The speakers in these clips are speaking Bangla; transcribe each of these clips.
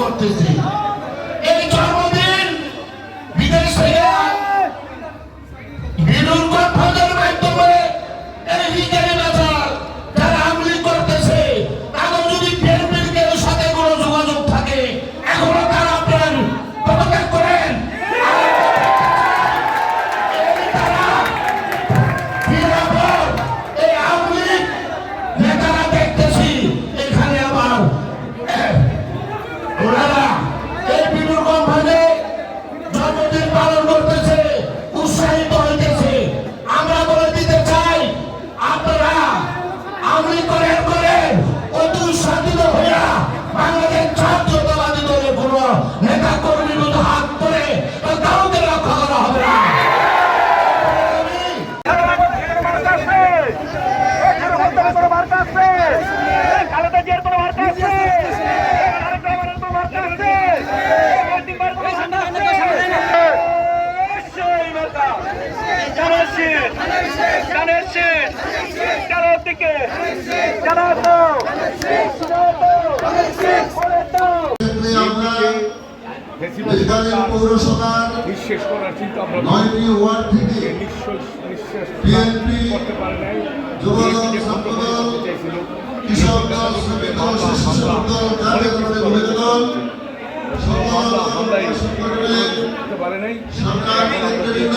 acontecer. ক্ষেত্রে আমরা বেকারি পৌরসভার নিঃশেষ করার চিন্তা আমরা নয়টি ওয়ার্ড থেকে নিঃশ্বাস নিঃশ্বাস বিএনপি, করতে পারে নাই যুবদল, ছাত্রদল, করতে কৃষক দল শ্রমিক দল স্বেচ্ছাসেবক দল জাতীয় দলের দল সকল সংগঠনের করতে পারে নাই সরকার নেতৃবৃন্দ।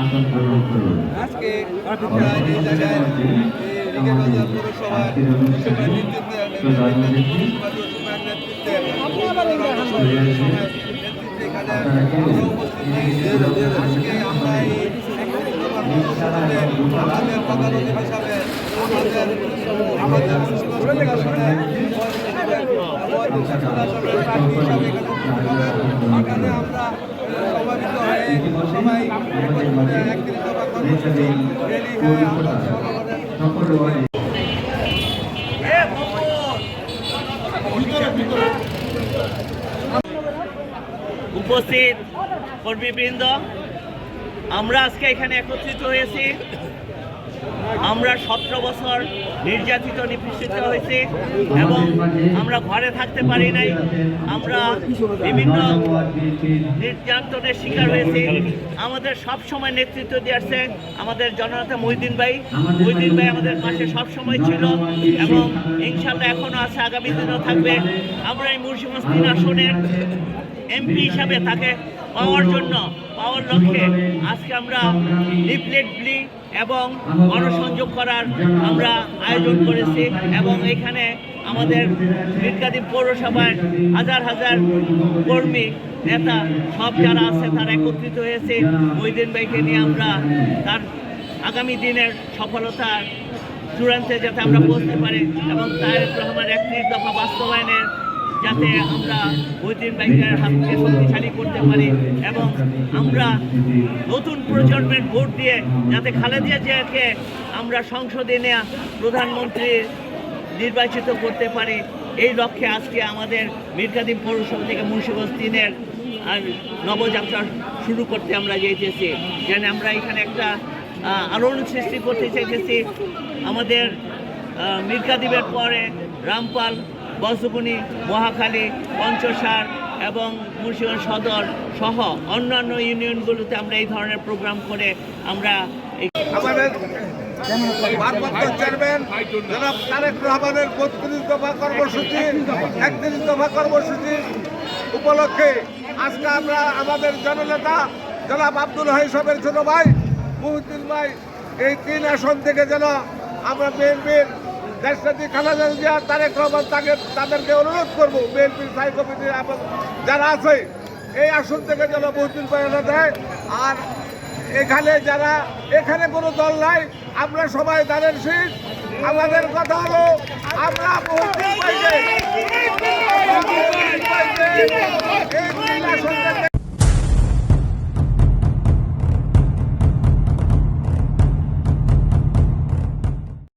আসন গ্রহণ করুন পরবর্তী পর্যায়ে উপস্থিত কর্মীবৃন্দ আমরা আজকে এখানে একত্রিত হয়েছি। আমরা সতেরো বছর নির্যাতিত, নিপীড়িত হয়েছি এবং আমরা ঘরে থাকতে পারি নাই। আমরা বিভিন্ন নির্যাতনের শিকার হয়েছি। আমাদের সব সময় নেতৃত্ব দিয়ে আসছে আমাদের জননেতা মহিদিন ভাই। মহিদিন ভাই আমাদের পাশে সব সময় ছিল এবং ইনশাল্লাহ এখনও আছে, আগামী দিনও থাকবে। আমরা এই মুর্শিগঞ্জ আসনের এমপি হিসাবে তাকে পাওয়ার জন্য, পাওয়ার লক্ষ্যে আজকে আমরা লিফলেট ব্লি এবং গণসংযোগ করার আমরা আয়োজন করেছি এবং এখানে আমাদের মির্কাদিম পৌরসভায় হাজার হাজার কর্মী, নেতা সব যারা আছে তারা একত্রিত হয়েছে। মহিদিন ভাইকে নিয়ে আমরা তার আগামী দিনের সফলতার চূড়ান্তে যাতে আমরা পৌঁছতে পারি এবং তারেক রহমানের একত্রিশ দফা বাস্তবায়নের যাতে আমরা মহিদিন বাইকের হাতকে শক্তিশালী করতে পারি এবং আমরা নতুন প্রজন্মের ভোট দিয়ে যাতে খালেদা জিয়াকে আমরা সংসদে নেওয়া প্রধানমন্ত্রী নির্বাচিত করতে পারি। এই লক্ষ্যে আজকে আমাদের মির্কাদিম পৌরসভা থেকে মুন্সিগঞ্জ তিনের আর নবযাত্রা শুরু করতে আমরা যেতেছি যেন আমরা এখানে একটা আলোড়ন সৃষ্টি করতে চাইতেছি। আমাদের মির্কাদ্বীপের পরে রামপাল বসুকুনি মহাখালী, পঞ্চসার এবং মুন্সিগঞ্জ সদর সহ অন্যান্য ইউনিয়নগুলোতে আমরা এই ধরনের প্রোগ্রাম করে আমরা আমাদের চেয়ারম্যান কর্মসূচি কর্মসূচি উপলক্ষে আজকে আমরা আমাদের জননেতা জনাব আব্দুল হাই সাহেবের ছোট ভাই মুহিদ্দিন ভাই এই তিন আসন থেকে যেন আমরা বিএনপির দেশনাথী খালেদা জিয়া, তারেক রহমান তাকে তাদেরকে অনুরোধ করব, বিএনপির স্থায়ী কমিটির যারা আছে, এই আসন থেকে যেন বহুদিন প্রেরণা দেয় আর এখানে যারা এখানে কোনো দল নাই, আমরা সবাই দানের শীত আমাদের কথা হলো, আমরা বহুদিন পাইছে